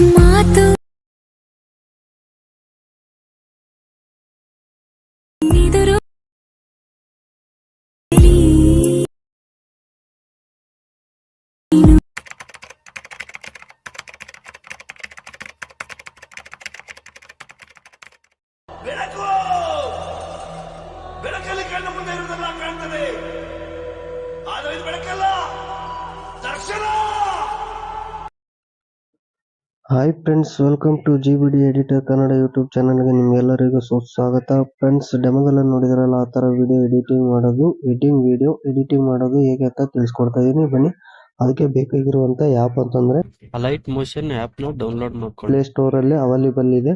ಮಾತು ಬೆಳಕು ಬೆಳಕಲ್ಲಿ ಕಣ್ಣು ಮುಂದೆ ಕಾಣ್ತದೆ. ಆದರೆ ಇದು ಬೆಳಕಲ್ಲ ದರ್ಶನ! Hi friends welcome to G B D editor Kannada YouTube ಚಾನಲ್ಗೆ ನಿಮ್ಗೆಲ್ಲರಿಗೂ ಸ್ವಾಗತ. ಫ್ರೆಂಡ್ಸ್ ಡೆಮೋದಲ್ಲಿ ನೋಡಿದ್ರಲ್ಲ ಆ ಥರ ವಿಡಿಯೋ ಎಡಿಟಿಂಗ್ ಮಾಡೋದು ಎಡಿಟಿಂಗ್ ವಿಡಿಯೋ ಎಡಿಟಿಂಗ್ ಮಾಡೋದು ಹೇಗೆ ಅಂತ ತಿಳಿಸ್ಕೊಡ್ತಾ ಇದೀನಿ. ಬನ್ನಿ ಅದಕ್ಕೆ ಬೇಕಾಗಿರುವಂಥ ಆ್ಯಪ್ ಅಂತಂದ್ರೆ ಲೈಟ್ ಮೋಷನ್ ಆ್ಯಪ್ನ ಡೌನ್ಲೋಡ್ ಮಾಡ್ಕೊಳ್ಳಿ. ಪ್ಲೇ ಸ್ಟೋರ್ ಅಲ್ಲಿ ಅವೈಲೇಬಲ್ ಇದೆ.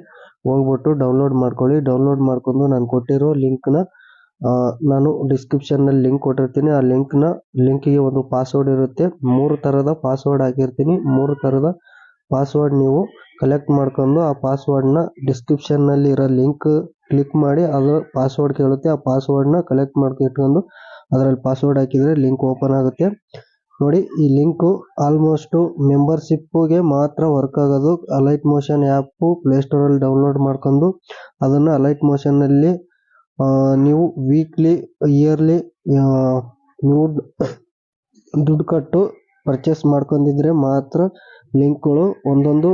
ಹೋಗ್ಬಿಟ್ಟು ಡೌನ್ಲೋಡ್ ಮಾಡ್ಕೊಳ್ಳಿ. ಡೌನ್ಲೋಡ್ ಮಾಡ್ಕೊಂಡು ನಾನು ಕೊಟ್ಟಿರೋ ಲಿಂಕ್ನ ನಾನು ಡಿಸ್ಕ್ರಿಪ್ಷನ್ನಲ್ಲಿ ಲಿಂಕ್ ಕೊಟ್ಟಿರ್ತೀನಿ. ಆ ಲಿಂಕ್ನ ಲಿಂಕ್ಗೆ ಒಂದು ಪಾಸ್ವರ್ಡ್ ಇರುತ್ತೆ. ಮೂರು ತರದ ಪಾಸ್ವರ್ಡ್ ಹಾಕಿರ್ತೀನಿ. ಮೂರು ತರದ ಪಾಸ್ವರ್ಡ್ ನೀವು ಕಲೆಕ್ಟ್ ಮಾಡ್ಕೊಂಡು ಆ ಪಾಸ್ವರ್ಡ್ನ ಡಿಸ್ಕ್ರಿಪ್ಷನ್ನಲ್ಲಿ ಡಿಸ್ಕ್ರಿಪ್ಷನ್ನಲ್ಲಿ ಇರೋ ಲಿಂಕ್ ಕ್ಲಿಕ್ ಮಾಡಿ ಅದು ಪಾಸ್ವರ್ಡ್ ಕೇಳುತ್ತೆ. ಆ ಪಾಸ್ವರ್ಡ್ನ ಕಲೆಕ್ಟ್ ಮಾಡ್ಕೊಂಡು ಅದರಲ್ಲಿ ಪಾಸ್ವರ್ಡ್ ಹಾಕಿದ್ರೆ ಲಿಂಕ್ ಓಪನ್ ಆಗುತ್ತೆ. ನೋಡಿ, ಈ ಲಿಂಕ್ ಆಲ್ಮೋಸ್ಟ್ ಮೆಂಬರ್ಶಿಪ್ಗೆ ಮಾತ್ರ ವರ್ಕ್ ಆಗೋದು. Alight motion app play store ಅಲ್ಲಿ ಡೌನ್ಲೋಡ್ ಮಾಡ್ಕೊಂಡು ಅದನ್ನ ಅಲೈಟ್ ಮೋಷನ್ನಲ್ಲಿ ನೀವು ವೀಕ್ಲಿ ಇಯರ್ಲಿ ನೀವು ದುಡ್ಡು ಕಟ್ಟು ಪರ್ಚೇಸ್ ಮಾಡ್ಕೊಂಡಿದ್ರೆ ಮಾತ್ರ ಲಿಂಕ್ಗಳು, ಒಂದೊಂದು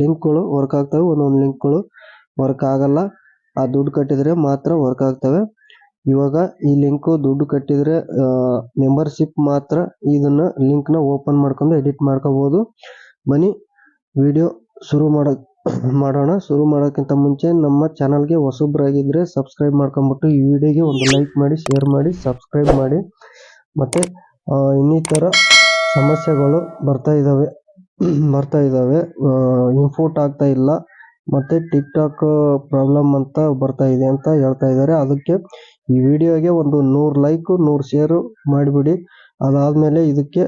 ಲಿಂಕ್ಗಳು ವರ್ಕ್ ಆಗ್ತವೆ, ಒಂದೊಂದು ಲಿಂಕ್ಗಳು ವರ್ಕ್ ಆಗಲ್ಲ. ಆ ದುಡ್ಡು ಕಟ್ಟಿದ್ರೆ ಮಾತ್ರ ವರ್ಕ್ ಆಗ್ತವೆ. ಇವಾಗ ಈ ಲಿಂಕ್ ದುಡ್ಡು ಕಟ್ಟಿದ್ರೆ ಮೆಂಬರ್ಶಿಪ್ ಮಾತ್ರ ಇದನ್ನ ಲಿಂಕ್ನ ಓಪನ್ ಮಾಡ್ಕೊಂಡು ಎಡಿಟ್ ಮಾಡ್ಕೋಬಹುದು ಬನ್ನಿ, ವಿಡಿಯೋ ಶುರು ಮಾಡೋ, ಮಾಡೋಣ. ಶುರು ಮಾಡೋಕ್ಕಿಂತ ಮುಂಚೆ ನಮ್ಮ ಚಾನಲ್ಗೆ ಹೊಸಬ್ರಾಗಿದ್ರೆ ಸಬ್ಸ್ಕ್ರೈಬ್ ಮಾಡ್ಕೊಂಡ್ಬಿಟ್ಟು ಈ ವಿಡಿಯೋಗೆ ಒಂದು ಲೈಕ್ ಮಾಡಿ, ಶೇರ್ ಮಾಡಿ, ಸಬ್ಸ್ಕ್ರೈಬ್ ಮಾಡಿ. ಮತ್ತೆ ಇನ್ನಿತರ ಸಮಸ್ಯೆಗಳು ಬರ್ತಾ ಇದ್ದಾವೆ ಬರ್ತಾ ಇದಾವೆ ಇಂಪೋರ್ಟ್ ಆಗ್ತಾ ಇಲ್ಲ. ಮತ್ತೆ ಟಿಕ್ ಟಾಕ್ ಪ್ರಾಬ್ಲಮ್ ಅಂತ ಬರ್ತಾ ಇದೆ ಅಂತ ಹೇಳ್ತಾ ಇದ್ದಾರೆ. ಅದಕ್ಕೆ ಈ ವಿಡಿಯೋಗೆ ಒಂದು ನೂರು ಲೈಕ್ ನೂರು ಶೇರ್ ಮಾಡಿಬಿಡಿ. ಅದಾದ್ಮೇಲೆ ಇದಕ್ಕೆ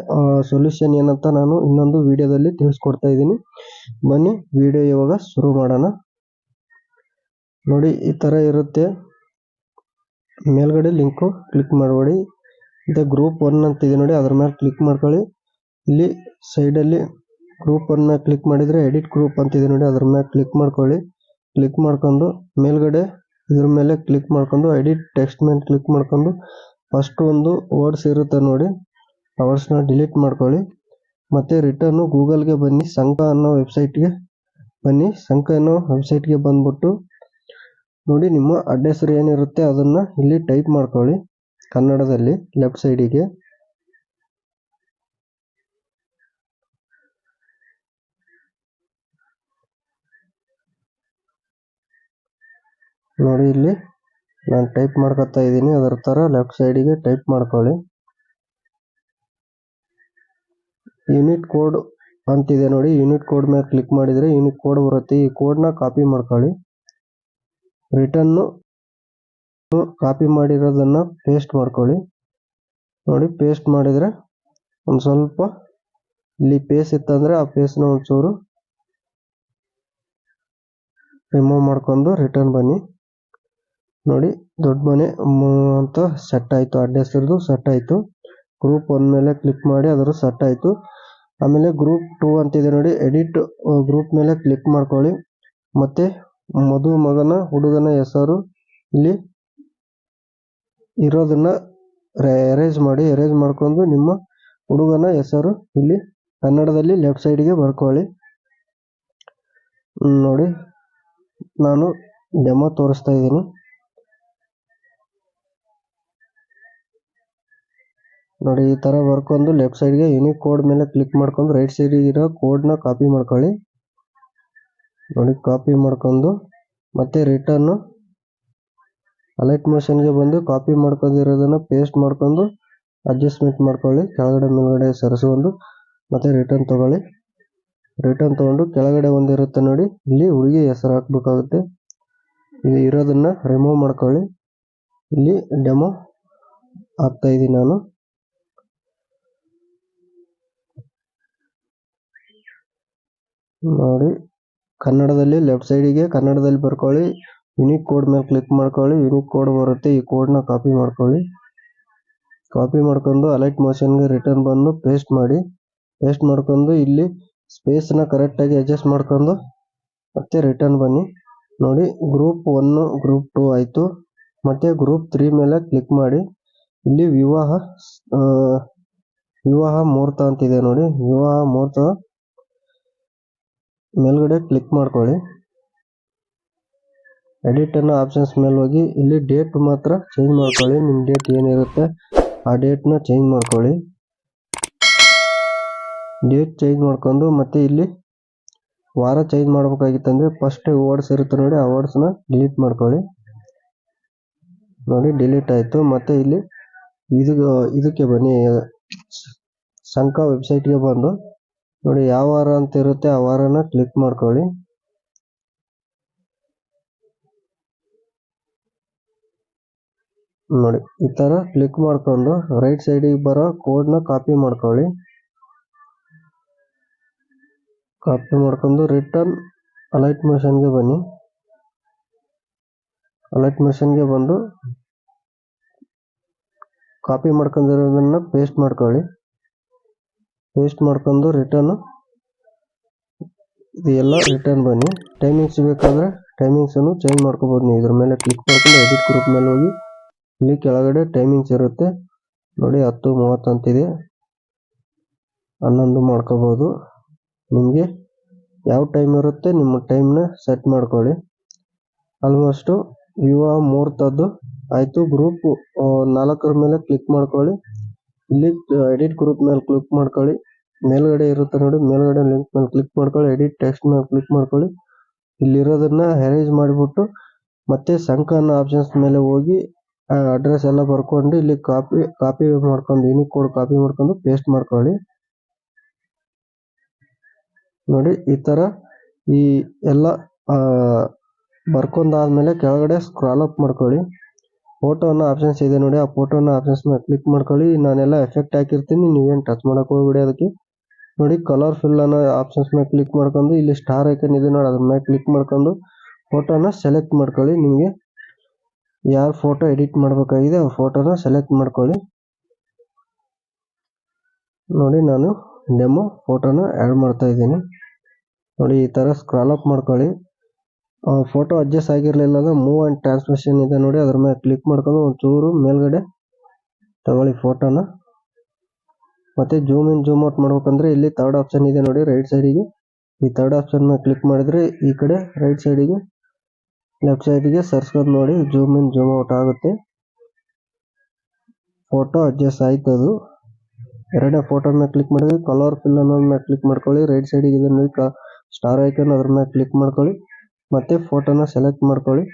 ಸೊಲ್ಯೂಷನ್ ಏನಂತ ನಾನು ಇನ್ನೊಂದು ವಿಡಿಯೋದಲ್ಲಿ ತಿಳಿಸ್ಕೊಡ್ತಾ ಇದ್ದೀನಿ. ಬನ್ನಿ, ವಿಡಿಯೋ ಇವಾಗ ಶುರು ಮಾಡೋಣ. ನೋಡಿ, ಈ ತರ ಇರುತ್ತೆ. ಮೇಲ್ಗಡೆ ಲಿಂಕು ಕ್ಲಿಕ್ ಮಾಡಬೇಡಿ. ಇದೆ ಗ್ರೂಪ್ ಒನ್ ಅಂತ ಇದೆ ನೋಡಿ, ಅದ್ರ ಮೇಲೆ ಕ್ಲಿಕ್ ಮಾಡ್ಕೊಳ್ಳಿ. ಇಲ್ಲಿ ಸೈಡ್ ಅಲ್ಲಿ ಗ್ರೂಪ್ ಮೇಲೆ ಕ್ಲಿಕ್ ಮಾಡಿದ್ರೆ ಎಡಿಟ್ ಗ್ರೂಪ್ ಅಂತ ಇದೆ ನೋಡಿ, ಅದ್ರ ಮೇಲೆ ಕ್ಲಿಕ್ ಮಾಡ್ಕೊಳ್ಳಿ. ಕ್ಲಿಕ್ ಮಾಡ್ಕೊಂಡು ಮೇಲ್ಗಡೆ ಇದ್ರ ಮೇಲೆ ಕ್ಲಿಕ್ ಮಾಡ್ಕೊಂಡು ಎಡಿಟ್ ಟೆಕ್ಸ್ಟ್ ಮೇಲೆ ಕ್ಲಿಕ್ ಮಾಡ್ಕೊಂಡು ಫಸ್ಟ್ ಒಂದು ವರ್ಡ್ಸ್ ಇರುತ್ತೆ ನೋಡಿ, ಆ ವರ್ಡ್ಸ್ನ ಡಿಲೀಟ್ ಮಾಡ್ಕೊಳ್ಳಿ. ಮತ್ತೆ ರಿಟರ್ನ್ ಗೂಗಲ್ಗೆ ಬನ್ನಿ ಸಂಕ ಅನ್ನೋ ವೆಬ್ಸೈಟ್ಗೆ ಬನ್ನಿ. ಸಂಕ ಅನ್ನೋ ವೆಬ್ಸೈಟ್ಗೆ ಬಂದ್ಬಿಟ್ಟು ನೋಡಿ, ನಿಮ್ಮ ಅಡ್ರೆಸ್ ಏನಿರುತ್ತೆ ಅದನ್ನ ಇಲ್ಲಿ ಟೈಪ್ ಮಾಡ್ಕೊಳ್ಳಿ ಕನ್ನಡದಲ್ಲಿ ಲೆಫ್ಟ್ ಸೈಡಿಗೆ ನೋಡಿ ಇಲ್ಲಿ. ನಾನು ಟೈಪ್ ಮಾಡ್ಕೊತಾ ಇದ್ದೀನಿ. ಅದರ ತರ ಲೆಫ್ಟ್ ಸೈಡಿಗೆ ಟೈಪ್ ಮಾಡ್ಕೊಳ್ಳಿ. ಯೂನಿಟ್ ಕೋಡ್ ಅಂತಿದೆ ನೋಡಿ. ಯೂನಿಟ್ ಕೋಡ್ ಮೇಲೆ ಕ್ಲಿಕ್ ಮಾಡಿದರೆ ಯೂನಿಟ್ ಕೋಡ್ ಬರುತ್ತೆ. ಈ ಕೋಡ್ನ ಕಾಪಿ ಮಾಡ್ಕೊಳ್ಳಿ. ರಿಟರ್ನ್ ಕಾಪಿ ಮಾಡಿರೋದನ್ನು ಪೇಸ್ಟ್ ಮಾಡ್ಕೊಳ್ಳಿ. ನೋಡಿ ಪೇಸ್ಟ್ ಮಾಡಿದ್ರೆ ಒಂದು ಸ್ವಲ್ಪ ಇಲ್ಲಿ ಪೇಸ್ ಇತ್ತಂದ್ರೆ ಆ ಪೇಸ್ನ ಒಂಚೂರು ರಿಮೂವ್ ಮಾಡ್ಕೊಂಡು ರಿಟರ್ನ್ ಬನ್ನಿ. ನೋಡಿ, ದೊಡ್ಡ ಮನೆ ಅಂತ ಸೆಟ್ ಆಯಿತು. ಅಡ್ಡ ಹೆಸರು ಸೆಟ್ ಆಯಿತು. ಗ್ರೂಪ್ ಒನ್ ಮೇಲೆ ಕ್ಲಿಕ್ ಮಾಡಿ ಅದರ ಸೆಟ್ ಆಯಿತು. ಆಮೇಲೆ ಗ್ರೂಪ್ ಟೂ ಅಂತಿದೆ ನೋಡಿ. ಎಡಿಟ್ ಗ್ರೂಪ್ ಮೇಲೆ ಕ್ಲಿಕ್ ಮಾಡ್ಕೊಳ್ಳಿ. ಮತ್ತೆ ಮಧು ಮಗನ, ಹುಡುಗನ ಹೆಸರು ಇಲ್ಲಿ ಇರೋದನ್ನ ಎರೇಜ್ ಮಾಡಿ ಎರೇಜ್ ಮಾಡ್ಕೊಂಡು ನಿಮ್ಮ ಹುಡುಗನ ಹೆಸರು ಇಲ್ಲಿ ಕನ್ನಡದಲ್ಲಿ ಲೆಫ್ಟ್ ಸೈಡ್ಗೆ ಬರ್ಕೊಳ್ಳಿ. ನೋಡಿ. ನಾನು ಡೆಮೋ ತೋರಿಸ್ತಾ ಇದ್ದೀನಿ. ನೋಡಿ, ಈ ತರ ಬರ್ಕೊಂಡು ಲೆಫ್ಟ್ ಸೈಡ್ಗೆ ಯೂನಿಕ್ ಕೋಡ್ ಮೇಲೆ ಕ್ಲಿಕ್ ಮಾಡ್ಕೊಂಡು ರೈಟ್ ಸೈಡ್ ಇರೋ ಕೋಡ್ನ ಕಾಪಿ ಮಾಡ್ಕೊಳ್ಳಿ. ನೋಡಿ ಕಾಪಿ ಮಾಡ್ಕೊಂಡು ಮತ್ತೆ ರಿಟರ್ನ್ ಅಲೈಟ್ ಮೋಷನ್ಗೆ ಬಂದು ಕಾಪಿ ಮಾಡ್ಕೊಂಡಿರೋದನ್ನ ಪೇಸ್ಟ್ ಮಾಡ್ಕೊಂಡು ಅಡ್ಜಸ್ಟ್ಮೆಂಟ್ ಮಾಡ್ಕೊಳ್ಳಿ. ಕೆಳಗಡೆ, ಮೇಲ್ಗಡೆ ಸರಿಸ್ಕೊಂಡು ಮತ್ತೆ ರಿಟರ್ನ್ ತಗೊಳ್ಳಿ. ರಿಟರ್ನ್ ತಗೊಂಡು ಕೆಳಗಡೆ ಒಂದಿರುತ್ತೆ ನೋಡಿ. ಇಲ್ಲಿ ಹುಡುಗಿ ಹೆಸರು ಹಾಕ್ಬೇಕಾಗುತ್ತೆ. ಇಲ್ಲಿ ಇರೋದನ್ನ ರಿಮೂವ್ ಮಾಡ್ಕೊಳ್ಳಿ. ಇಲ್ಲಿ ಡೆಮೋ ಹಾಕ್ತಾ ಇದ್ದೀನಿ ನಾನು. ನೋಡಿ, ಕನ್ನಡದಲ್ಲಿ ಲೆಫ್ಟ್ ಸೈಡಿಗೆ ಕನ್ನಡದಲ್ಲಿ ಬರ್ಕೊಳ್ಳಿ ಯುನಿಕ್ ಕೋಡ್ ಮೇಲೆ ಕ್ಲಿಕ್ ಮಾಡ್ಕೊಳ್ಳಿ ಯುನಿಕ್ ಕೋಡ್ ಬರುತ್ತೆ, ಈ ಕೋಡ್ನ ಕಾಪಿ ಮಾಡ್ಕೊಳ್ಳಿ. ಕಾಪಿ ಮಾಡ್ಕೊಂಡು ಅಲೈಟ್ ಮೋಷನ್ಗೆ ರಿಟರ್ನ್ ಬಂದು ಪೇಸ್ಟ್ ಮಾಡಿ ಪೇಸ್ಟ್ ಮಾಡ್ಕೊಂಡು ಇಲ್ಲಿ ಸ್ಪೇಸ್ನ ಕರೆಕ್ಟಾಗಿ ಅಡ್ಜಸ್ಟ್ ಮಾಡ್ಕೊಂಡು ಮತ್ತೆ ರಿಟರ್ನ್ ಬನ್ನಿ. ನೋಡಿ ಗ್ರೂಪ್ ಒನ್ನು ಗ್ರೂಪ್ ಟೂ ಆಯಿತು. ಮತ್ತೆ ಗ್ರೂಪ್ ತ್ರೀ ಮೇಲೆ ಕ್ಲಿಕ್ ಮಾಡಿ. ಇಲ್ಲಿ ವಿವಾಹ ವಿವಾಹ ಮುಹೂರ್ತ ಅಂತಿದೆ ನೋಡಿ. ವಿವಾಹ ಮುಹೂರ್ತ ಮೇಲ್ಗಡೆ ಕ್ಲಿಕ್ ಮಾಡ್ಕೊಳ್ಳಿ. ಎಡಿಟ್ ಅನ್ನೋ ಆಪ್ಷನ್ಸ್ ಮೇಲೆ ಹೋಗಿ, ಇಲ್ಲಿ ಡೇಟ್ ಮಾತ್ರ ಚೇಂಜ್ ಮಾಡ್ಕೊಳ್ಳಿ. ನಿಮ್ಮ ಡೇಟ್ ಏನಿರುತ್ತೆ, ಆ ಡೇಟ್ನ ಚೇಂಜ್ ಮಾಡ್ಕೊಳ್ಳಿ. ಡೇಟ್ ಚೇಂಜ್ ಮಾಡ್ಕೊಂಡು, ಮತ್ತೆ ಇಲ್ಲಿ ವಾರ ಚೇಂಜ್ ಮಾಡ್ಬೇಕಾಗಿತ್ತಂದ್ರೆ ಫಸ್ಟ್ ವರ್ಡ್ಸ್ ಇರುತ್ತೆ ನೋಡಿ, ಆ ವರ್ಡ್ಸ್ನ ಡಿಲೀಟ್ ಮಾಡ್ಕೊಳ್ಳಿ. ನೋಡಿ ಡಿಲೀಟ್ ಆಯಿತು. ಮತ್ತೆ ಇಲ್ಲಿ, ಇದು, ಇದಕ್ಕೆ ಬನ್ನಿ. ಸಂಕ ವೆಬ್ಸೈಟ್ಗೆ ಬಂದು ನೋಡಿ, ಯಾವ ವಾರ ಅಂತ ಇರುತ್ತೆ ಆ ವಾರನ ಕ್ಲಿಕ್ ಮಾಡ್ಕೊಳ್ಳಿ. ನೋಡಿ, ಈ ಥರ ಕ್ಲಿಕ್ ಮಾಡ್ಕೊಂಡು ರೈಟ್ ಸೈಡಿಗೆ ಬರೋ ಕೋಡ್ನ ಕಾಪಿ ಮಾಡ್ಕೊಳ್ಳಿ. ಕಾಪಿ ಮಾಡ್ಕೊಂಡು ರಿಟರ್ನ್ ಅಲೈಟ್ಗೆ ಬನ್ನಿ. ಅಲೈಟ್ಗೆ ಬಂದು ಕಾಪಿ ಮಾಡ್ಕೊಂಡಿರೋದನ್ನ ಪೇಸ್ಟ್ ಮಾಡ್ಕೊಳ್ಳಿ. ಪೇಸ್ಟ್ ಮಾಡ್ಕೊಂಡು ರಿಟರ್ನ್ ಇದು ಎಲ್ಲ ರಿಟರ್ನ್ ಬನ್ನಿ. ಟೈಮಿಂಗ್ಸ್ ಬೇಕಾದ್ರೆ ಟೈಮಿಂಗ್ಸ್ ಅನ್ನು ಚೇಂಜ್ ಮಾಡ್ಕೋಬೋದು ನೀವು. ಇದ್ರ ಮೇಲೆ ಕ್ಲಿಕ್ ಮಾಡ್ಕೊಂಡು ಎಡಿಟ್ ಗ್ರೂಪ್ ಮೇಲೆ ಹೋಗಿ ಇಲ್ಲಿ ಕೆಳಗಡೆ ಟೈಮಿಂಗ್ಸ್ ಇರುತ್ತೆ. ನೋಡಿ ಹತ್ತು, ಮೂವತ್ತು ಅಂತಿದೆ. ಹನ್ನೊಂದು ಮಾಡ್ಕೋಬೋದು. ನಿಮಗೆ ಯಾವ ಟೈಮ್ ಇರುತ್ತೆ ನಿಮ್ಮ ಟೈಮ್ನ ಸೆಟ್ ಮಾಡ್ಕೊಳ್ಳಿ. ಆಲ್ಮೋಸ್ಟು ವಿವಾಹ ಮೂರ್ತದ್ದು ಆಯಿತು ಗ್ರೂಪ್ ನಾಲ್ಕರ ಮೇಲೆ ಕ್ಲಿಕ್ ಮಾಡ್ಕೊಳ್ಳಿ. ಇಲ್ಲಿ ಎಡಿಟ್ ಗ್ರೂಪ್ ಮೇಲೆ ಕ್ಲಿಕ್ ಮಾಡ್ಕೊಳ್ಳಿ. ಮೇಲ್ಗಡೆ ಇರುತ್ತೆ ನೋಡಿ, ಮೇಲ್ಗಡೆ ಲಿಂಕ್ ಮೇಲೆ ಕ್ಲಿಕ್ ಮಾಡ್ಕೊಳ್ಳಿ ಎಡಿಟ್ ಟೆಕ್ಸ್ಟ್ ಮೇಲೆ ಕ್ಲಿಕ್ ಮಾಡ್ಕೊಳ್ಳಿ. ಇಲ್ಲಿರೋದನ್ನ ಹೆರೇಜ್ ಮಾಡಿಬಿಟ್ಟು, ಮತ್ತೆ ಸಂಕ ಅನ್ನೋ ಆಪ್ಷನ್ಸ್ ಮೇಲೆ ಹೋಗಿ ಅಡ್ರೆಸ್ ಎಲ್ಲ ಬರ್ಕೊಂಡು, ಇಲ್ಲಿ ಕಾಪಿ ಕಾಪಿ ಮಾಡ್ಕೊಂಡು ಯೂನಿಕ್ ಕೋಡ್ ಕಾಪಿ ಮಾಡ್ಕೊಂಡು ಪೇಸ್ಟ್ ಮಾಡ್ಕೊಳ್ಳಿ. ನೋಡಿ, ಈ ತರ ಈ ಎಲ್ಲ ಬರ್ಕೊಂಡಾದ್ಮೇಲೆ ಕೆಳಗಡೆ ಸ್ಕ್ರಾಲ್ ಅಪ್ ಮಾಡ್ಕೊಳ್ಳಿ. ಫೋಟೋ ಅನ್ನೋ ಆಪ್ಷನ್ಸ್ ಇದೆ ನೋಡಿ, ಆ ಫೋಟೋ ಅನ್ನೋ ಆಪ್ಷನ್ಸ್ ಮೇಲೆ ಕ್ಲಿಕ್ ಮಾಡ್ಕೊಳ್ಳಿ. ನಾನೆಲ್ಲ ಎಫೆಕ್ಟ್ ಹಾಕಿರ್ತೀನಿ, ನೀವೇನು ಟಚ್ ಮಾಡಕ್ ಹೋಗ್ಬಿಡಿ ಅದಕ್ಕೆ. ನೋಡಿ, ಕಲರ್ ಫಿಲ್ ಅನ್ನೋ ಆಪ್ಷನ್ಸ್ ಮೇಲೆ ಕ್ಲಿಕ್ ಮಾಡ್ಕೊಂಡು, ಇಲ್ಲಿ ಸ್ಟಾರ್ ಐಕನ್ ಇದೆ ನೋಡಿ ಅದ್ರ ಮೇಲೆ ಕ್ಲಿಕ್ ಮಾಡ್ಕೊಂಡು ಫೋಟೋನ ಸೆಲೆಕ್ಟ್ ಮಾಡ್ಕೊಳ್ಳಿ. ನಿಮಗೆ ಯಾರು ಫೋಟೋ ಎಡಿಟ್ ಮಾಡಬೇಕಾಗಿದೆ, ಆ ಫೋಟೋನ ಸೆಲೆಕ್ಟ್ ಮಾಡ್ಕೊಳ್ಳಿ. ನೋಡಿ, ನಾನು ಡೆಮೋ ಫೋಟೋನ ಆ್ಯಡ್ ಮಾಡ್ತಾ ಇದ್ದೀನಿ. ನೋಡಿ, ಈ ಥರ ಸ್ಕ್ರಾಲ್ ಅಪ್ ಮಾಡ್ಕೊಳ್ಳಿ. ಫೋಟೋ ಅಡ್ಜಸ್ಟ್ ಆಗಿರಲಿಲ್ಲ ಅಂದ್ರೆ ಮೂವ್ ಅಂಡ್ ಟ್ರಾನ್ಸ್ಮಿಷನ್ ಇದೆ ನೋಡಿ. ಅದ್ರ ಮೇಲೆ ಕ್ಲಿಕ್ ಮಾಡ್ಕೊಂಡು ಒಂಚೂರು ಮೇಲ್ಗಡೆ ತಗೊಳ್ಳಿ ಫೋಟೋನ ಮತ್ತೆ ಜೂಮ್ ಇನ್ ಜೂಮ್ ಔಟ್ ಮಾಡ್ಬೇಕಂದ್ರೆ ಇಲ್ಲಿ ಥರ್ಡ್ ಆಪ್ಷನ್ ಇದೆ ನೋಡಿ ರೈಟ್ ಸೈಡಿಗೆ ಈ ಥರ್ಡ್ ಆಪ್ಷನ್ ಮೇಲೆ ಕ್ಲಿಕ್ ಮಾಡಿದ್ರೆ ಈ ಕಡೆ ರೈಟ್ ಸೈಡಿಗೆ ಲೆಫ್ಟ್ ಸೈಡಿಗೆ ಸರ್ಸ್ಕೊಂಡು ನೋಡಿ ಜೂಮ್ ಇನ್ ಜೂಮ್ ಔಟ್ ಆಗುತ್ತೆ. ಫೋಟೋ ಅಡ್ಜಸ್ಟ್ ಆಯ್ತು ಎರಡನೇ ಫೋಟೋ ಮೇಲೆ ಕ್ಲಿಕ್ ಮಾಡಿದ್ರೆ ಕಲರ್ ಫಿಲ್ ಅನ್ನೋದ್ ಮೇಲೆ ಕ್ಲಿಕ್ ಮಾಡ್ಕೊಳ್ಳಿ ರೈಟ್ ಸೈಡಿಗೆ ಇದನ್ನ ಸ್ಟಾರ್ ಐಕನ್ ಅದ್ರ ಮೇಲೆ ಕ್ಲಿಕ್ ಮಾಡ್ಕೊಳ್ಳಿ. ಮತ್ತೆ ಫೋಟೋನ ಸೆಲೆಕ್ಟ್ ಮಾಡ್ಕೊಳ್ಳಿ.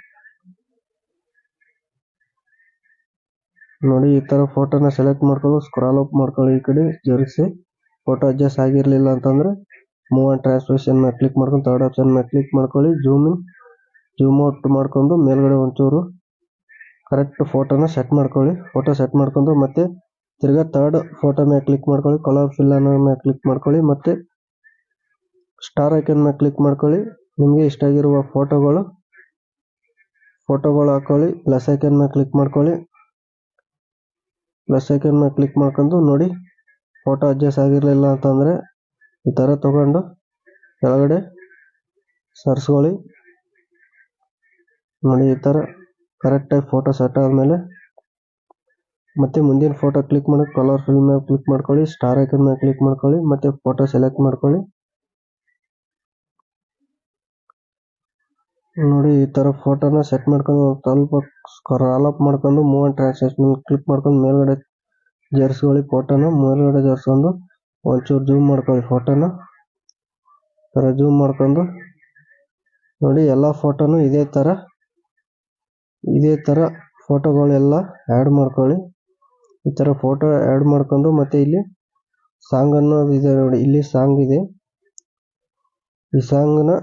ನೋಡಿ, ಈ ತರ ಫೋಟೋನ ಸೆಲೆಕ್ಟ್ ಮಾಡ್ಕೊಂಡು ಸ್ಕ್ರಾಲ್ ಅಪ್ ಮಾಡ್ಕೊಳ್ಳಿ ಈ ಕಡೆ ಜರುಗಿಸಿ ಫೋಟೋ ಅಡ್ಜಸ್ಟ್ ಆಗಿರ್ಲಿಲ್ಲ ಅಂತಂದ್ರೆ ಮೂವ್ ಅಂಡ್ ಟ್ರಾನ್ಸ್ಲೇಷನ್ ಮೇಲೆ ಕ್ಲಿಕ್ ಮಾಡ್ಕೊಂಡು ತರ್ಡ್ ಆಪ್ಷನ್ ಮೇಲೆ ಕ್ಲಿಕ್ ಮಾಡ್ಕೊಳ್ಳಿ. ಜೂಮ್ ಇನ್ ಜೂಮ್ ಔಟ್ ಮಾಡ್ಕೊಂಡು ಮೇಲ್ಗಡೆ ಒಂಚೂರು ಕರೆಕ್ಟ್ ಫೋಟೋನ ಸೆಟ್ ಮಾಡ್ಕೊಳ್ಳಿ. ಫೋಟೋ ಸೆಟ್ ಮಾಡ್ಕೊಂಡು ಮತ್ತೆ ತಿರ್ಗಾ ಥರ್ಡ್ ಫೋಟೋ ಮೇಲೆ ಕ್ಲಿಕ್ ಮಾಡ್ಕೊಳ್ಳಿ. ಕಲರ್ ಫಿಲ್ ಮೇಲೆ ಕ್ಲಿಕ್ ಮಾಡ್ಕೊಳ್ಳಿ. ಮತ್ತೆ ಸ್ಟಾರ್ ಐಕನ್ ಮೇಲೆ ಕ್ಲಿಕ್ ಮಾಡ್ಕೊಳ್ಳಿ. ನಿಮಗೆ ಇಷ್ಟ ಆಗಿರುವ ಫೋಟೋಗಳು ಫೋಟೋಗಳು ಹಾಕೊಳ್ಳಿ ಪ್ಲಸ್ ಐಕನ್ ಮೇಲೆ ಕ್ಲಿಕ್ ಮಾಡ್ಕೊಳ್ಳಿ. ಪ್ಲಸ್ ಐಕನ್ ಮೇಲೆ ಕ್ಲಿಕ್ ಮಾಡ್ಕೊಂಡು ನೋಡಿ ಫೋಟೋ ಅಡ್ಜಸ್ಟ್ ಆಗಿರಲಿಲ್ಲ ಅಂತಂದರೆ ಈ ಥರ ತಗೊಂಡು ಕೆಳಗಡೆ ಸರ್ಸ್ಕೊಳ್ಳಿ. ನೋಡಿ ಈ ಥರ ಕರೆಕ್ಟಾಗಿ ಫೋಟೋ ಸೆಟ್ ಆದಮೇಲೆ ಮತ್ತೆ ಮುಂದಿನ ಫೋಟೋ ಕ್ಲಿಕ್ ಮಾಡಿ ಕಲರ್ ಫಿಲ್ ಮೇಲೆ ಕ್ಲಿಕ್ ಮಾಡ್ಕೊಳ್ಳಿ ಸ್ಟಾರ್ ಐಕನ್ ಮೇಲೆ ಕ್ಲಿಕ್ ಮಾಡ್ಕೊಳ್ಳಿ, ಮತ್ತೆ ಫೋಟೋ ಸೆಲೆಕ್ಟ್ ಮಾಡ್ಕೊಳ್ಳಿ. ನೋಡಿ, ಈ ತರ ಫೋಟೋನ ಸೆಟ್ ಮಾಡ್ಕೊಂಡು ಸ್ವಲ್ಪ ಸ್ಕ್ರಾಲ್ ಅಪ್ ಮಾಡ್ಕೊಂಡು ಮೂವ್ ಅಂಡ್ ಟ್ರಾನ್ಸಾಕ್ಷನ್ ಕ್ಲಿಕ್ ಮಾಡ್ಕೊಂಡು ಮೇಲ್ಗಡೆ ಜರ್ಸ್ಕೊಳ್ಳಿ ಫೋಟೋನ ಮೇಲ್ಗಡೆ ಜರ್ಸ್ಕೊಂಡು ಒಂಚೂರು ಜೂಮ್ ಮಾಡ್ಕೊಳ್ಳಿ ಫೋಟೋನ ತರ ಜೂಮ್ ಮಾಡ್ಕೊಂಡು ನೋಡಿ, ಎಲ್ಲ ಫೋಟೋನು ಇದೇ ತರ ಇದೇ ತರ ಫೋಟೋಗಳೆಲ್ಲ ಆ್ಯಡ್ ಮಾಡ್ಕೊಳ್ಳಿ. ಈ ತರ ಫೋಟೋ ಆ್ಯಡ್ ಮಾಡ್ಕೊಂಡು ಮತ್ತೆ ಇಲ್ಲಿ ಸಾಂಗ್ ಅನ್ನೋದು ಇದೆ ನೋಡಿ, ಇಲ್ಲಿ ಸಾಂಗ್ ಇದೆ. ಈ ಸಾಂಗ್ನ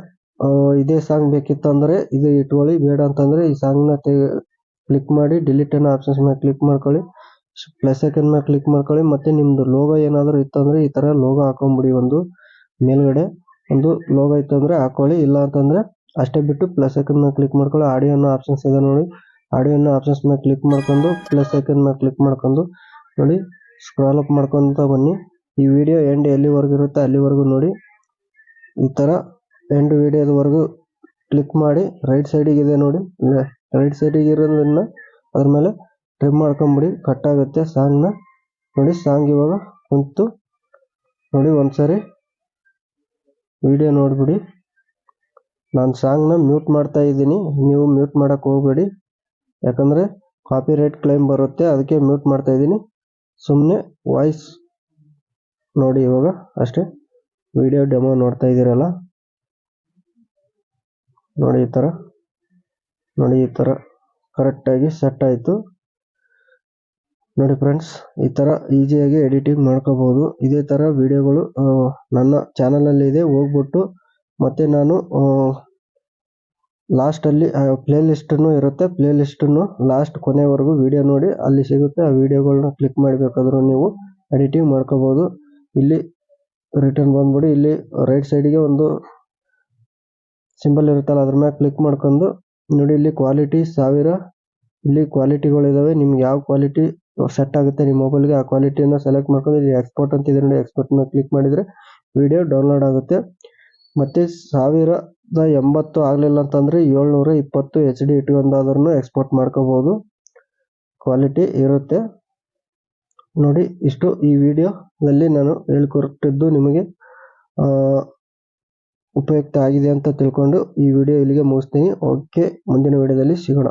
ಇದೇ ಸಾಂಗ್ ಬೇಕಿತ್ತು ಅಂದ್ರೆ ಇದು ಇಟ್ಕೊಳ್ಳಿ ಬೇಡ ಅಂತಂದ್ರೆ ಈ ಸಾಂಗ್ನ ಕ್ಲಿಕ್ ಮಾಡಿ ಡಿಲೀಟ್ ಅನ್ನೋ ಆಪ್ಷನ್ಸ್ ಮೇಲೆ ಕ್ಲಿಕ್ ಮಾಡ್ಕೊಳ್ಳಿ. ಪ್ಲಸ್ ಸೆಕೆಂಡ್ ಮೇಲೆ ಕ್ಲಿಕ್ ಮಾಡ್ಕೊಳ್ಳಿ. ಮತ್ತೆ ನಿಮ್ದು ಲೋಗೋ ಏನಾದರೂ ಇತ್ತಂದ್ರೆ ಈ ತರ ಲೋಗೋ ಹಾಕೊಂಡ್ಬಿಡಿ ಒಂದು ಮೇಲ್ಗಡೆ. ಒಂದು ಲೋಗೋ ಇತ್ತು ಅಂದ್ರೆ ಹಾಕೊಳ್ಳಿ. ಇಲ್ಲ ಅಂತಂದ್ರೆ ಅಷ್ಟೇ ಬಿಟ್ಟು ಪ್ಲಸ್ ಐಕನ್ ಮೇಲೆ ಕ್ಲಿಕ್ ಮಾಡ್ಕೊಳ್ಳಿ. ಆಡಿಯೋ ಅನ್ನೋ ಆಪ್ಷನ್ಸ್ ಇದೆ ನೋಡಿ. ಆಡಿಯೋ ಅನ್ನೋ ಆಪ್ಷನ್ಸ್ ಮೇಲೆ ಕ್ಲಿಕ್ ಮಾಡ್ಕೊಂಡು ಪ್ಲಸ್ ಐಕನ್ ಮೇಲೆ ಕ್ಲಿಕ್ ಮಾಡ್ಕೊಂಡು, ನೋಡಿ. ಸ್ಕ್ರಾಲ್ ಅಪ್ ಮಾಡ್ಕೊಂತ ಬನ್ನಿ. ಈ ವಿಡಿಯೋ ಎಂಡ್ ಎಲ್ಲಿವರೆಗೂ ಇರುತ್ತೆ ಅಲ್ಲಿವರೆಗೂ ನೋಡಿ. ಈ ಥರ ಎಂಡ್ ವಿಡಿಯೋದವರೆಗೂ ಕ್ಲಿಕ್ ಮಾಡಿ ರೈಟ್ ಸೈಡಿಗೆ ಇದೆ ನೋಡಿ. ರೈಟ್ ಸೈಡಿಗೆ ಇರೋದನ್ನ ಅದ್ರ ಮೇಲೆ ಟ್ರಿಮ್ ಮಾಡ್ಕೊಂಬಿಡಿ ಕಟ್ ಆಗುತ್ತೆ ಸಾಂಗ್ನ ನೋಡಿ ಸಾಂಗ್ ಇವಾಗ ಕುಂತು ನೋಡಿ ಒಂದ್ಸರಿ ವಿಡಿಯೋ ನೋಡಿಬಿಡಿ. ನಾನು ಸಾಂಗ್ನ ಮ್ಯೂಟ್ ಮಾಡ್ತಾ ಇದ್ದೀನಿ, ನೀವು ಮ್ಯೂಟ್ ಮಾಡೋಕ್ಕೆ ಹೋಗಬೇಡಿ. ಯಾಕಂದರೆ ಕಾಪಿ ರೈಟ್ ಕ್ಲೈಮ್ ಬರುತ್ತೆ, ಅದಕ್ಕೆ ಮ್ಯೂಟ್ ಮಾಡ್ತಾ ಇದ್ದೀನಿ. ಸುಮ್ಮನೆ ವಾಯ್ಸ್ ನೋಡಿ ಇವಾಗ ಅಷ್ಟೇ. ವಿಡಿಯೋ ಡೆಮೋ ನೋಡ್ತಾ ಇದ್ದೀರಲ್ಲ. ನೋಡಿ ಈ ಥರ ನೋಡಿ ಈ ಥರ ಕರೆಕ್ಟಾಗಿ ಸೆಟ್ ಆಯಿತು. ನೋಡಿ ಫ್ರೆಂಡ್ಸ್ ಈ ಥರ ಈಸಿಯಾಗಿ ಎಡಿಟಿಂಗ್ ಮಾಡ್ಕೋಬೋದು. ಇದೇ ಥರ ವಿಡಿಯೋಗಳು ನನ್ನ ಚಾನಲಲ್ಲಿ ಇದೆ. ಹೋಗ್ಬಿಟ್ಟು ಮತ್ತೆ ನಾನು ಲಾಸ್ಟಲ್ಲಿ ಪ್ಲೇ ಲಿಸ್ಟನ್ನು ಇರುತ್ತೆ. ಪ್ಲೇ ಲಿಸ್ಟನ್ನು ಲಾಸ್ಟ್ ಕೊನೆವರೆಗೂ ವಿಡಿಯೋ ನೋಡಿ. ಅಲ್ಲಿ ಸಿಗುತ್ತೆ. ಆ ವಿಡಿಯೋಗಳನ್ನ ಕ್ಲಿಕ್ ಮಾಡಬೇಕಾದ್ರೂ ನೀವು ಎಡಿಟಿಂಗ್ ಮಾಡ್ಕೋಬೋದು. ಇಲ್ಲಿ ರಿಟರ್ನ್ ಬಂದ್ಬಿಡಿ. ಇಲ್ಲಿ ರೈಟ್ ಸೈಡಿಗೆ ಒಂದು ಸಿಂಬಲ್ ಇರುತ್ತಲ್ಲ, ಅದ್ರ ಮೇಲೆ ಕ್ಲಿಕ್ ಮಾಡ್ಕೊಂಡು ನೋಡಿ ಇಲ್ಲಿ ಕ್ವಾಲಿಟಿ ಸಾವಿರ, ಇಲ್ಲಿ ಕ್ವಾಲಿಟಿಗಳಿದಾವೆ ನಿಮ್ಗೆ ಯಾವ ಕ್ವಾಲಿಟಿ ಸೆಟ್ ಆಗುತ್ತೆ ನಿಮ್ಮ ಮೊಬೈಲ್ಗೆ ಆ ಕ್ವಾಲಿಟಿಯನ್ನು ಸೆಲೆಕ್ಟ್ ಮಾಡ್ಕೊಂಡು ಇಲ್ಲಿ ಎಕ್ಸ್ಪೋರ್ಟ್ ಅಂತ ಇದೆ ನೋಡಿ ಎಕ್ಸ್ಪೋರ್ಟ್ ಮೇಲೆ ಕ್ಲಿಕ್ ಮಾಡಿದರೆ ವಿಡಿಯೋ ಡೌನ್ಲೋಡ್ ಆಗುತ್ತೆ. ಮತ್ತು ಸಾವಿರದ ಎಂಬತ್ತು ಆಗಲಿಲ್ಲ ಅಂತಂದರೆ ಏಳ್ನೂರ ಇಪ್ಪತ್ತು ಎಚ್ ಡಿ ಇಟ್ಕೊಂಡಾದ್ರೂ ಎಕ್ಸ್ಪೋರ್ಟ್ ಮಾಡ್ಕೋಬೋದು. ಕ್ವಾಲಿಟಿ ಇರುತ್ತೆ. ನೋಡಿ, ಇಷ್ಟು ಈ ವಿಡಿಯೋದಲ್ಲಿ ನಾನು ಹೇಳ್ಕೊಟ್ಟಿದ್ದು ನಿಮಗೆ. ಉಪಯುಕ್ತ ಆಗಿದೆ ಅಂತ ತಿಳ್ಕೊಂಡು ಈ ವಿಡಿಯೋ ಇಲ್ಲಿಗೆ ಮುಗಿಸ್ತೀನಿ. ಓಕೆ ಮುಂದಿನ ವಿಡಿಯೋದಲ್ಲಿ ಸಿಗೋಣ.